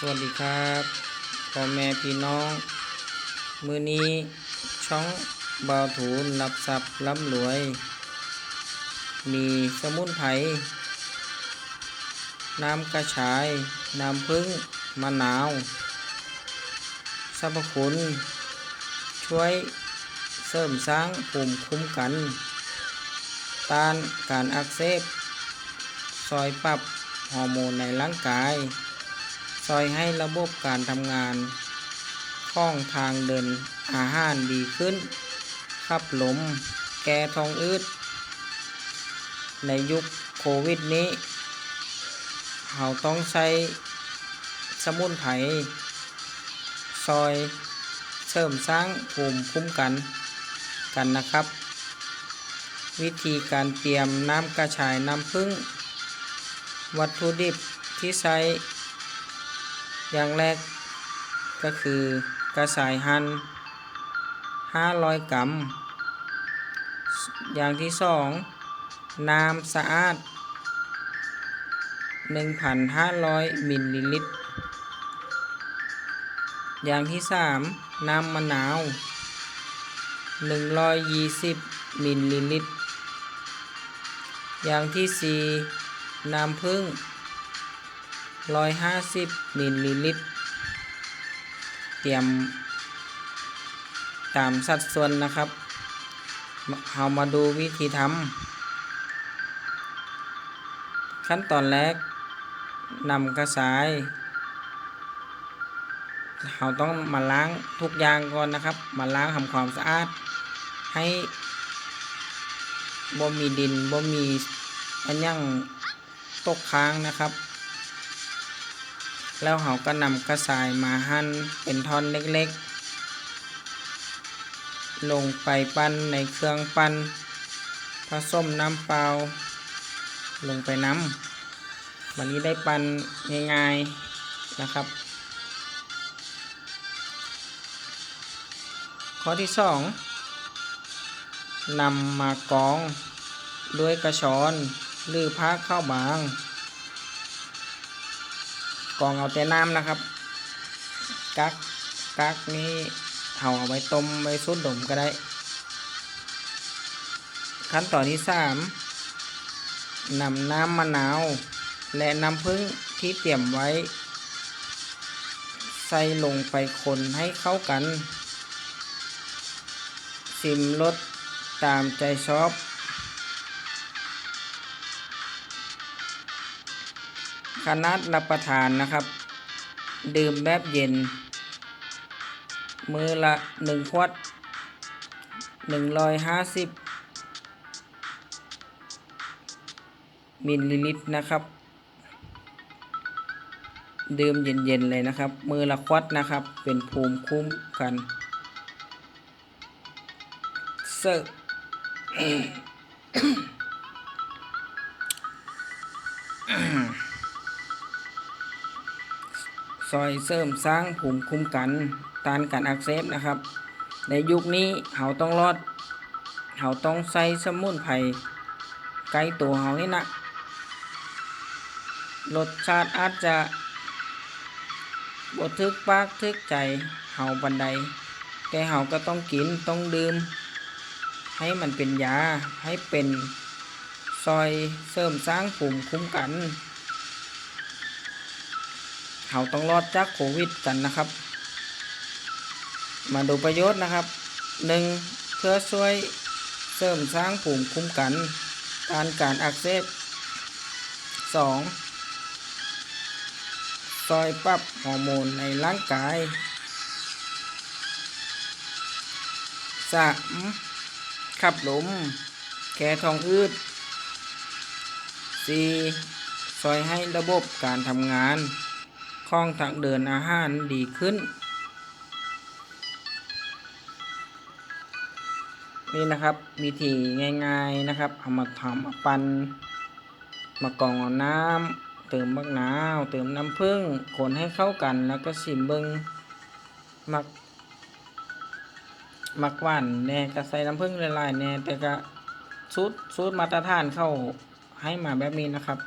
สวัสดีครับพ่อแม่พี่น้อง มือนี้ช่องบาวถูนรับทรัพย์ร่ำรวย มีสมุนไพรน้ำกระชาย น้ำผึ้งมะนาวสรรพคุณ ช่วยเสริมสร้างภูมิคุ้มกัน ต้านการอักเสบซอยปรับฮอร์โมนในร่างกาย ซอยให้ระบบการทำงานข้องทางเดินอาหารดีขึ้น ขับลม แก้ท้องอืด ในยุคโควิดนี้เราต้องใช้สมุนไพรซอยเสริมสร้างภูมิคุ้มกันกันนะครับ วิธีการเตรียมน้ำกระชายน้ำผึ้งวัตถุดิบที่ใช้ อย่างแรกก็คือกระสายหัน500 กรัม อย่างที่สองน้ำสะอาด 1,500 มิลลิลิตร อย่างที่สามน้ำมะนาว 120 มิลลิลิตร อย่างที่สี่น้ำผึ้ง 150มิลลิลิตร เตรียมตามสัดส่วนนะครับเรามาดูวิธีทำขั้นตอนแรกนำกระสายเราต้องมาล้างทุกอย่างก่อนนะครับ มาล้างทำความสะอาด ให้บ่มีดินบ่มีอันยังตกค้างนะครับ แล้วเราก็นำกระสายมาหั่นเป็นท่อนเล็กๆ ลงไปปั้นในเครื่องปั้นผสมน้ำเปล่า ลงไปน้ำวันนี้ได้ปั้นง่ายๆนะครับ ข้อที่สองนำมากรองด้วยกระชอนหรือผ้าข้าวบาง กองเอาแต่น้ำนะครับ กักกักนี้เอาเอาไว้ต้มไว้ซุดดมก็ได้ ขั้นตอนที่สามนำน้ำมะนาว และน้ำผึ้งที่เตรียมไว้ ใส่ลงไปคนให้เข้ากันสิมรสตามใจชอบ ขนาดรับประทานนะครับ ดื่มแบบเย็น มือละหนึ่งขวดหนึ่งร้อยห้าสิบมิลลิลิตรนะครับ ดื่มเย็นๆเลยนะครับ มือละขวดนะครับ เป็นภูมิคุ้มกันเซอร์ ซอยเสริมสร้างภูมิคุ้มกันต้านการอักเสบนะครับ ในยุคนี้เราต้องรอดเราต้องใส่สมุนไพรใกล้ตัวเรานี่นะรสชาติอาจจะบดทึกปากทึกใจเฮาบันได แต่เฮาก็ต้องกินต้องดื่ม ให้มันเป็นยาให้เป็นซอยเสริมสร้างภูมิคุ้มกัน เราต้องรอดจากโควิดกันนะครับ มาดูประโยชน์นะครับหนึ่งเพื่อช่วยเสริมสร้างภูมิคุ้มกันการการอักเสบสองซอยปรับฮอร์โมนในร่างกายสามขับลมแก้ท้องอืดสี่ซอยให้ระบบการทำงาน คล่องทางเดินอาหารดีขึ้น นี่นะครับวิธีง่าย ๆนะครับเอามาทำมาปันมากรองน้ำเติมมะนาวเติมน้ำผึ้งคนให้เข้ากันแล้วก็สิมเบิงมักมักหวานแน่ก็ใส่น้ำผึ้งละลายๆแน่แต่ก็สูตรสูตรมาตรฐานเข้าให้มาแบบนี้นะครับ